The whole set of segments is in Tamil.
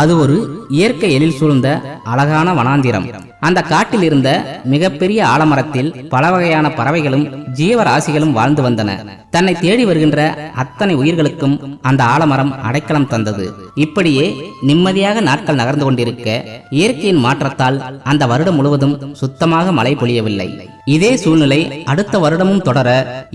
அது ஒரு இயற்கை எழில் சூழ்ந்த அழகான வனாந்திரம். அந்த காட்டில் இருந்த மிகப்பெரிய ஆலமரத்தில் பல வகையான பறவைகளும் ஜீவராசிகளும் வாழ்ந்து வந்தன. தன்னை தேடி வருகின்ற அத்தனை உயிர்களுக்கும் அந்த ஆலமரம் அடைக்கலம் தந்தது. இப்படியே நிம்மதியாக நாட்கள் நகர்ந்து கொண்டிருக்க இயற்கையின் மாற்றத்தால் அந்த வருடம் முழுவதும் சுத்தமாக மழை பொழியவில்லை. இதே சூழ்நிலை அடுத்த வருடமும் தொடர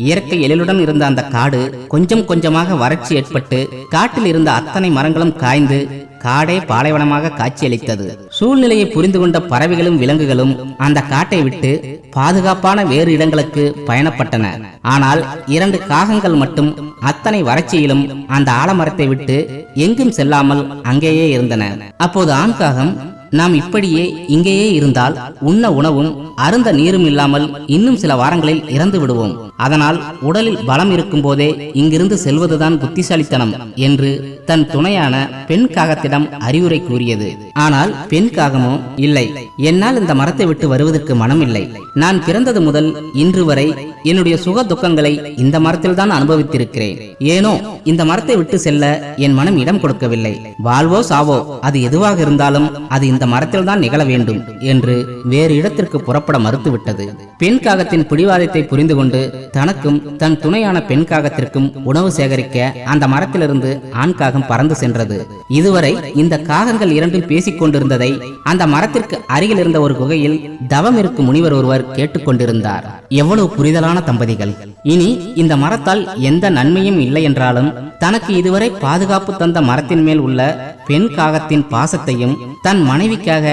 இயற்கை எழிலுடன் இருந்த அந்த காடு கொஞ்சம் கொஞ்சமாக வறட்சி ஏற்பட்டு காட்டில் இருந்த அத்தனை மரங்களும் காய்ந்து காடே பாலைவனமாக காட்சியளித்தது. சூழ்நிலையை புரிந்து கொண்ட பறவைகளும் விலங்குகளும் அந்த காட்டை விட்டு பாதுகாப்பான வேறு இடங்களுக்கு பயணப்பட்டன. ஆனால் இரண்டு காகங்கள் மட்டும் அத்தனை வறட்சியிலும் அந்த ஆலமரத்தை விட்டு எங்கும் செல்லாமல் அங்கேயே இருந்தன. அப்போது ஆண் காகம் நாம் இப்படியே இங்கேயே இருந்தால் உண்ண உணவும் அருந்த நீரும் இல்லாமல் இன்னும் சில வாரங்களில் இறந்து விடுவோம். அதனால் உடலில் பலம் இருக்கும் போதே இங்கிருந்து செல்வதுதான் புத்திசாலித்தனம் என்று தன் துணையான பெண் காகத்திடம் அறிவுரை கூறியது. ஆனால் பெண் காகமோ இல்லை. என்னால் இந்த மரத்தை விட்டு வருவதற்கு மனமில்லை. நான் பிறந்தது முதல் இன்று வரை என்னுடைய சுக துக்கங்களை இந்த மரத்தில் தான் அனுபவித்திருக்கிறேன். ஏனோ இந்த மரத்தை விட்டு செல்ல என் மனம் இடம் கொடுக்கவில்லை. வாழ்வோ சாவோ அது எதுவாக இருந்தாலும் அது இந்த மரத்தில் தான் நிகழ வேண்டும் என்று வேறு இடத்திற்கு புறப்பட மறுத்துவிட்டது. பெண் காகத்தின் பிடிவாதத்தை புரிந்து கொண்டு தனக்கும் தன் துணையான பெண் காகத்திற்கும் உணவு சேகரிக்க அந்த மரத்திலிருந்து ஆண் காகம் பறந்து சென்றது. இதுவரை இந்த காகங்கள் இரண்டும் பேசிக் கொண்டிருந்ததை அந்த மரத்திற்கு அருகில் இருந்த ஒரு குகையில் தவம் இருக்கும் முனிவர் ஒருவர் கேட்டுக்கொண்டிருந்தார் எவ்வளவு புரிதலான தம்பதிகள். இனி இந்த மரத்தால் எந்த நன்மையும் இல்லை என்றாலும் தனக்கு இதுவரை பாதுகாப்பு தந்த மரத்தின் மேல் உள்ள பெண் காகத்தின் பாசத்தையும் தன் மனை மனைவிக்காக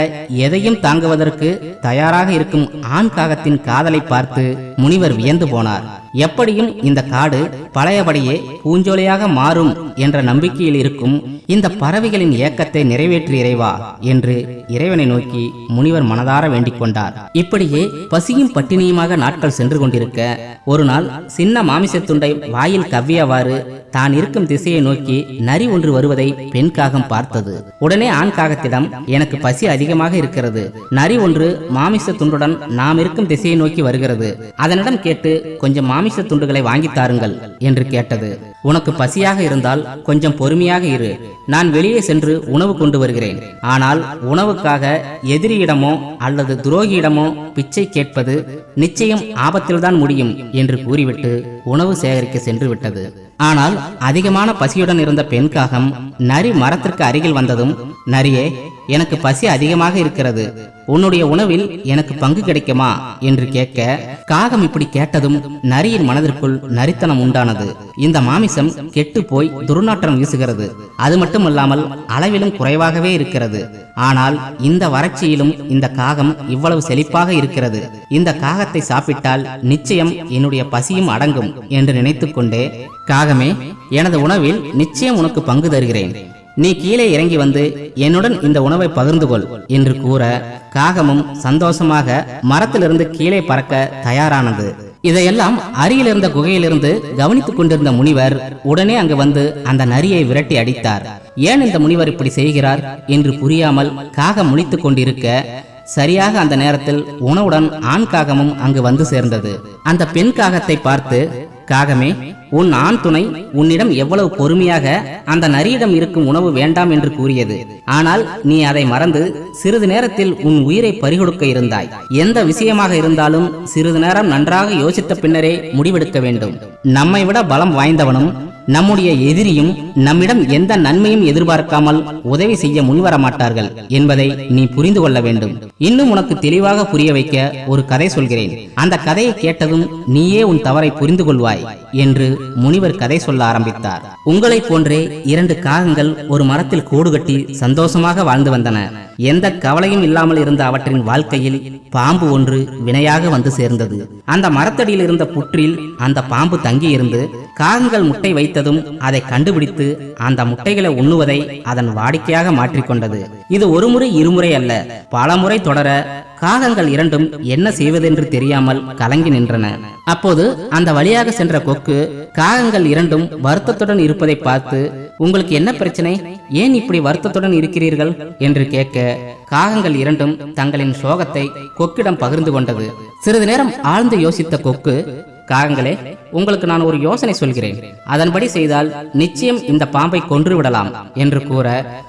எதையும் தாங்குவதற்கு தயாராக இருக்கும் ஆண் காகத்தின் காதலை பார்த்து முனிவர் வியந்து போனார். எப்படியும் இந்த காடு பழையபடியே பூஞ்சோலையாக மாறும் என்ற நம்பிக்கையில் இருக்கும் இந்த பறவைகளின் ஏக்கத்தை நிறைவேற்றி இறைவா என்று இறைவனை நோக்கி முனிவர் மனதார வேண்டிக் கொண்டார். இப்படியே பசியும் பட்டினியுமாக நாட்கள் சென்று கொண்டிருக்க ஒரு நாள் சின்ன மாமிசத்துண்டை வாயில் கவ்வியவாறு தான் இருக்கும் திசையை நோக்கி நரி ஒன்று வருவதை பெண் காகம் பார்த்தது. உடனே ஆண் காகத்திடம் எனக்கு பசி அதிகமாக இருக்கிறது. நரி ஒன்று மாமிச துண்டுடன் நாம் இருக்கும் திசையை நோக்கி வருகிறது. அதனிடம் கேட்டு கொஞ்சம் மாமிச துண்டுகளை வாங்கி தாருங்கள் என்று கேட்டது. உனக்கு பசியாக இருந்தால் கொஞ்சம் பொறுமையாக இரு. நான் வெளியே சென்று உணவு கொண்டு வருகிறேன். ஆனால் உணவுக்காக எதிரியிடமோ அல்லது துரோகியிடமோ பிச்சை கேட்பது நிச்சயம் ஆபத்தில்தான் முடியும் என்று கூறிவிட்டு உணவு சேகரிக்க சென்று விட்டது. ஆனால் அதிகமான பசியுடன் இருந்த பெண் காகம் நரி மரத்திற்கு அருகில் வந்ததும் நரியே எனக்கு பசி அதிகமாக இருக்கிறது. உன்னுடைய உணவில் எனக்கு பங்கு கிடைக்குமா? என்று கேட்க காகம் இப்படி கேட்டதும் நரியின் மனதிற்குள் நரித்தனம் உண்டானது. இந்த மாமிசம் கெட்டு போய் துர்நாற்றம் வீசுகிறது. அது மட்டுமல்லாமல் அளவிலும் குறைவாகவே இருக்கிறது. ஆனால் இந்த வறட்சியிலும் இந்த காகம் இவ்வளவு செழிப்பாக இருக்கிறது. இந்த காகத்தை சாப்பிட்டால் நிச்சயம் என்னுடைய பசியும் அடங்கும் என்று நினைத்துக்கொண்டே காகமே எனது உணவில் நிச்சயம் உனக்கு பங்கு தருகிறேன். நீ கீழே இறங்கி வந்து என்னுடன் இந்த உணவை பகிர்ந்து கொள் என்று கூற காகமும் சந்தோஷமாக மரத்திலிருந்து கீழே பறக்க தயாரானது. இதையெல்லாம் அருகில் இருந்த குகையிலிருந்து கவனித்துக் கொண்டிருந்த முனிவர் உடனே அங்கு வந்து அந்த நரியை விரட்டி அடித்தார். ஏன் இந்த முனிவர் இப்படி செய்கிறார்? என்று புரியாமல் காகம் முழித்துக் கொண்டிருக்க சரியாக அந்த நேரத்தில் உணவுடன் ஆண் காகமும் அங்கு வந்து சேர்ந்தது. அந்த பெண் காகத்தை பார்த்து காகமே உன் ஆண் துணை உன்னிடம் எவ்வளவு பொறுமையாக அந்த நரியிடம் இருக்கும் உணவு வேண்டாம் என்று கூறியது. ஆனால் நீ அதை மறந்து சிறிது நேரத்தில் உன் உயிரை பறிகொடுக்க இருந்தாய். எந்த விஷயமாக இருந்தாலும் சிறிது நேரம் நன்றாக யோசித்த பின்னரே முடிவெடுக்க வேண்டும். நம்மை விட பலம் வாய்ந்தவனும் நம்முடைய எதிரியும் நம்மிடம் எந்த நன்மையும் எதிர்பார்க்காமல் உதவி செய்ய முன்வர மாட்டார்கள் என்பதை நீ புரிந்து கொள்ள வேண்டும். இன்னும் உனக்கு தெளிவாக புரிய வைக்க ஒரு கதை சொல்கிறேன். அந்த கதையை கேட்டதும் நீயே உன் தவறை புரிந்து கொள்வாய் என்று முனிவர் கதை சொல்ல ஆரம்பித்தார். உங்களைப் போன்றே இரண்டு காகங்கள் ஒரு மரத்தில் கூடு கட்டி சந்தோஷமாக வாழ்ந்து வந்தன. எந்த கவலையும் இல்லாமல் இருந்த அவற்றின் வாழ்க்கையில் பாம்பு ஒன்று வினையாக வந்து சேர்ந்தது. அந்த மரத்தடியில் இருந்த புற்றில் அந்த பாம்பு தங்கியிருந்து காகங்கள் முட்டை வைத்ததும் அதை கண்டுபிடித்து அந்த முட்டைகளை உண்ணுவதை அதன் வாடிக்கையாக மாற்றிக்கொண்டது. இது ஒரு முறை இருமுறை அல்ல. பல முறை தொடர காகங்கள் இரண்டும் என்ன செய்வதென்று தெரியாமல் கலங்கி நின்றன. அப்போது அந்த வழியாக சென்ற கொக்கு காகங்கள் இரண்டும் வருத்தத்துடன் இருப்பதை பார்த்து உங்களுக்கு என்ன பிரச்சனை? ஏன் இப்படி வருத்தத்துடன் இருக்கிறீர்கள்? என்று கேட்க காகங்கள் இரண்டும் தங்களின் சோகத்தை கொக்கிடம் பகிர்ந்து கொண்டது. சிறிது நேரம் ஆழ்ந்து யோசித்த கொக்கு காகங்களே உங்களுக்கு நான் ஒரு யோசனை சொல்கிறேன். அதன்படி செய்தால் நிச்சயம் இந்த பாம்பை கொன்று விடலாம் என்று கூற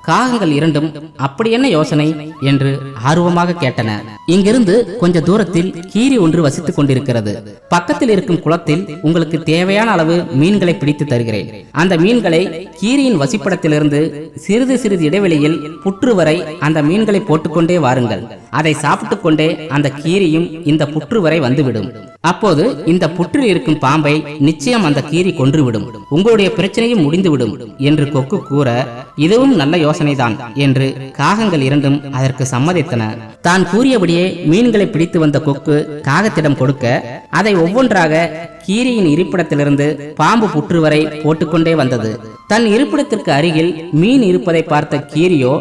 காகங்கள் இரண்டும் அப்படி என்ன யோசனை? என்று ஆர்வமாக கேட்டன. இங்கிருந்து கொஞ்ச தூரத்தில் கீரி ஒன்று வசித்துக் கொண்டிருக்கிறது. பக்கத்தில் இருக்கும் குளத்தில் உங்களுக்கு தேவையான அளவு மீன்களை பிடித்து தருகிறேன். அந்த மீன்களை கீரியின் வசிப்பிடத்திலிருந்து சிறிது சிறிது இடைவெளியில் புற்று வரை அந்த மீன்களை போட்டுக்கொண்டே வாருங்கள். அதை சாப்பிட்டுக் கொண்டே அந்த கீரியும் இந்த புற்று வரை வந்துவிடும். அப்போது இந்த புற்றில் இருக்கும் பாம்பை நிச்சயம் அந்த கீரி கொன்றுவிடும். உங்களுடைய பிரச்சனையும் முடிந்துவிடும் என்று கொக்கு கூற இதுவும் நல்ல யோசனைதான் என்று காகங்கள் இரண்டும் அதற்கு சம்மதித்தன. தான் கூறியபடியே மீன்களை பிடித்து வந்த கொக்கு காகத்திடம் கொடுக்க அதை ஒவ்வொன்றாக கீரியின் இருப்பிடத்திலிருந்து பாம்பு புற்று வரை போட்டுக்கொண்டே வந்தது. தன் இருப்பிடத்திற்கு அருகில் மீன் இருப்பதை பார்த்த கீரியோ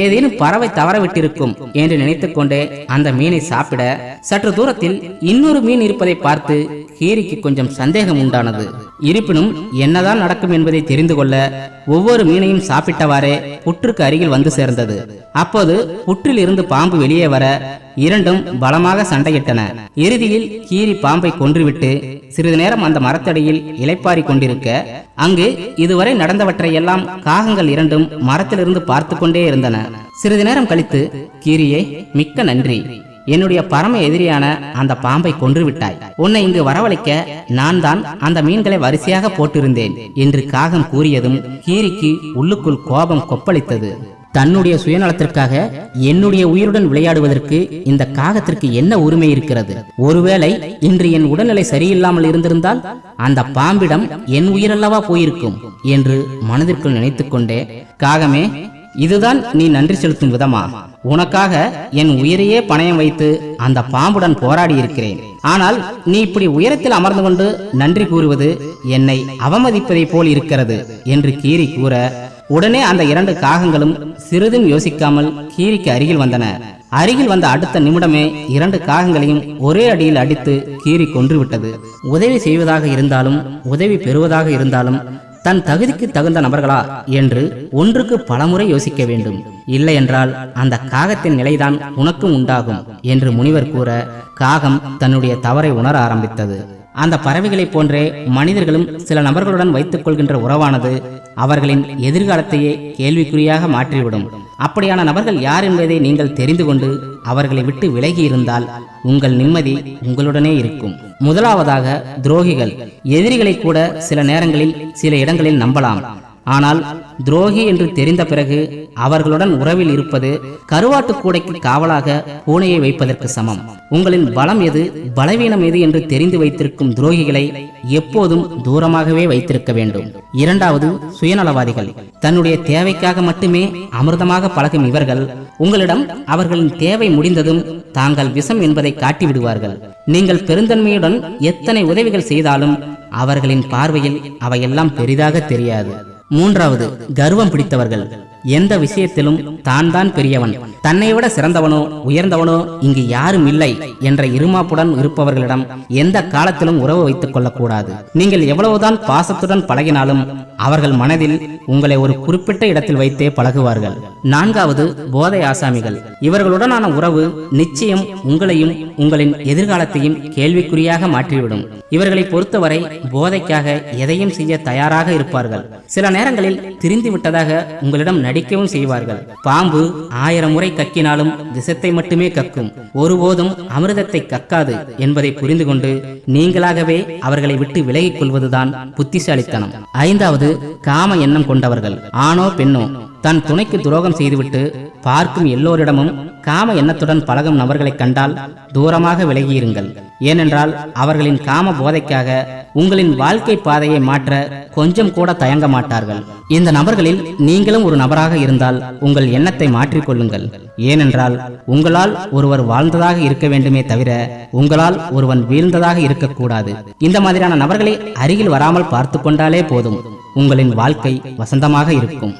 ஏதேனும் பறவை தவறவிட்டிருக்கும் என்று நினைத்துக்கொண்டே அந்த மீனை சாப்பிட சற்று தூரத்தில் இன்னொரு மீன் இருப்பதை பார்த்து கீரிக்கு கொஞ்சம் சந்தேகம் உண்டானது. இருப்பினும் என்னதான் நடக்கும் என்பதை தெரிந்து கொள்ள ஒவ்வொரு மீனையும் சாப்பிட்டவாறே புற்றுக்கு அருகில் வந்து சேர்ந்தது. அப்போது புற்றில் இருந்து பாம்பு வெளியே வர இரண்டும் பலமாக சண்டையிட்டன. இறுதியில் கீரி பாம்பை கொன்றுவிட்டு சிறிது நேரம் அந்த மரத்தடியில் இலைப்பாரி கொண்டிருக்க அங்கு இதுவரை நடந்தவற்றையெல்லாம் காகங்கள் இரண்டும் மரத்திலிருந்து பார்த்து கொண்டே இருந்தன. சிறிது நேரம் கழித்து கீரியே மிக்க நன்றி. என்னுடைய பரம எதிரியான அந்த பாம்பை கொன்று விட்டாய் உன்னை இங்கு வரவழைக்க நான் தான் அந்த மீன்களை வரிசையாக போட்டிருந்தேன் என்று காகம் கூறியதும் கீரிக்கு உள்ளுக்குள் கோபம் கொப்பளித்தது. தன்னுடைய சுயநலத்திற்காக என்னுடைய உயிருடன் விளையாடுவதற்கு இந்த காகத்திற்கு என்ன உரிமை இருக்கிறது? ஒருவேளை இன்று என் உடல்நிலை சரியில்லாமல் இருந்திருந்தால் அந்த பாம்பிடம் என் உயிரல்லவா போயிருக்கும் என்று மனதிற்குள் நினைத்துக்கொண்டே காகமே இதுதான் நீ நன்றி செலுத்தும் விதமா? உனக்காக என் உயிரையே பணயம் வைத்து அந்த பாம்புடன் போராடி இருக்கிறேன் ஆனால் நீ இப்படி உயரத்தில் அமர்ந்து கொண்டு நன்றி கூறுவது என்னை அவமதிப்பதை போல் இருக்கிறது என்று கீறி கூற உடனே அந்த இரண்டு காகங்களும் சிறிதும் யோசிக்காமல் கீரிக்கு அருகில் வந்தன. அருகில் வந்த அடுத்த நிமிடமே இரண்டு காகங்களையும் ஒரே அடியில் அடித்து கீரி கொன்றுவிட்டது. உதவி செய்வதாக இருந்தாலும் உதவி பெறுவதாக இருந்தாலும் தன் தகுதிக்கு தகுந்த நபர்களா என்று ஒன்றுக்கு பலமுறை யோசிக்க வேண்டும். இல்லை என்றால் அந்த காகத்தின் நிலைதான் உனக்கும் உண்டாகும் என்று முனிவர் கூற காகம் தன்னுடைய தவறை உணர ஆரம்பித்தது. அந்த பறவைகளைப் போன்றே மனிதர்களும் சில நபர்களுடன் வைத்துக் கொள்கின்ற உறவானது அவர்களின் எதிர்காலத்தையே கேள்விக்குறியாக மாற்றிவிடும். அப்படியான நபர்கள் யார் என்பதை நீங்கள் தெரிந்து கொண்டு அவர்களை விட்டு விலகி இருந்தால் உங்கள் நிம்மதி உங்களுடனே இருக்கும். முதலாவதாக துரோகிகள். எதிரிகளை கூட சில நேரங்களில் சில இடங்களில் நம்பலாம். ஆனால் துரோகி என்று தெரிந்த பிறகு அவர்களுடன் உறவில் இருப்பது கருவாட்டு கூடைக்கு காவலாக பூனையை வைப்பதற்கு சமம். உங்களின் பலம் எது பலவீனம் எது என்று தெரிந்து வைத்திருக்கும் துரோகிகளை எப்போதும் தூரமாகவே வைத்திருக்க வேண்டும். இரண்டாவது சுயநலவாதிகள். தன்னுடைய தேவைக்காக மட்டுமே அமிர்தமாக பழகும் இவர்கள் உங்களிடம் அவர்களின் தேவை முடிந்ததும் தாங்கள் விஷம் என்பதை காட்டிவிடுவார்கள். நீங்கள் பெருந்தன்மையுடன் எத்தனை உதவிகள் செய்தாலும் அவர்களின் பார்வையில் அவையெல்லாம் பெரிதாக தெரியாது. மூன்றாவது கர்வம் பிடித்தவர்கள். எந்த விஷயத்திலும் தான் தான் பெரியவன். தன்னை விட சிறந்தவனோ உயர்ந்தவனோ இங்கு யாரும் இல்லை என்ற இருமாப்புடன் இருப்பவர்களிடம் எந்த காலத்திலும் உறவு வைத்துக் கொள்ளக்கூடாது. நீங்கள் எவ்வளவுதான் பாசத்துடன் பழகினாலும் அவர்கள் மனதில் உங்களை ஒரு குறிப்பிட்ட இடத்தில் வைத்தே பழகுவார்கள். நான்காவது போதை ஆசாமிகள். இவர்களுடனான உறவு நிச்சயம் உங்களையும் உங்களின் எதிர்காலத்தையும் கேள்விக்குறியாக மாற்றிவிடும். இவர்களை பொறுத்தவரை போதைக்காக எதையும் செய்ய தயாராக இருப்பார்கள். சில நேரங்களில் திரிந்து விட்டதாக உங்களிடம் நடிக்கவும் செய்வார்கள். பாம்பு ஆயிரம் முறை கக்கினாலும் விஷத்தை மட்டுமே கக்கும். ஒருபோதும் அமிர்தத்தை கக்காது என்பதை புரிந்து கொண்டு நீங்களாகவே அவர்களை விட்டு விலகிக் கொள்வதுதான் புத்திசாலித்தனம். ஐந்தாவது காம எண்ணம் கொண்டவர்கள். ஆணோ பெண்ணோ? தன் துணைக்கு துரோகம் செய்துவிட்டு பார்க்கும் எல்லோரிடமும் காம எண்ணத்துடன் பழகும் நபர்களை கண்டால் தூரமாக விலகியிருங்கள். ஏனென்றால் அவர்களின் காம போதைக்காக உங்களின் வாழ்க்கை பாதையை மாற்ற கொஞ்சம் கூட தயங்க மாட்டார்கள். இந்த நபர்களில் நீங்களும் ஒரு நபராக இருந்தால் உங்கள் எண்ணத்தை மாற்றிக்கொள்ளுங்கள். ஏனென்றால் உங்களால் ஒருவர் வாழ்ந்ததாக இருக்க வேண்டுமே தவிர உங்களால் ஒருவன் வீழ்ந்ததாக இருக்கக்கூடாது. இந்த மாதிரியான நபர்களை அருகில் வராமல் பார்த்து கொண்டாலே போதும். உங்களின் வாழ்க்கை வசந்தமாக இருக்கும்.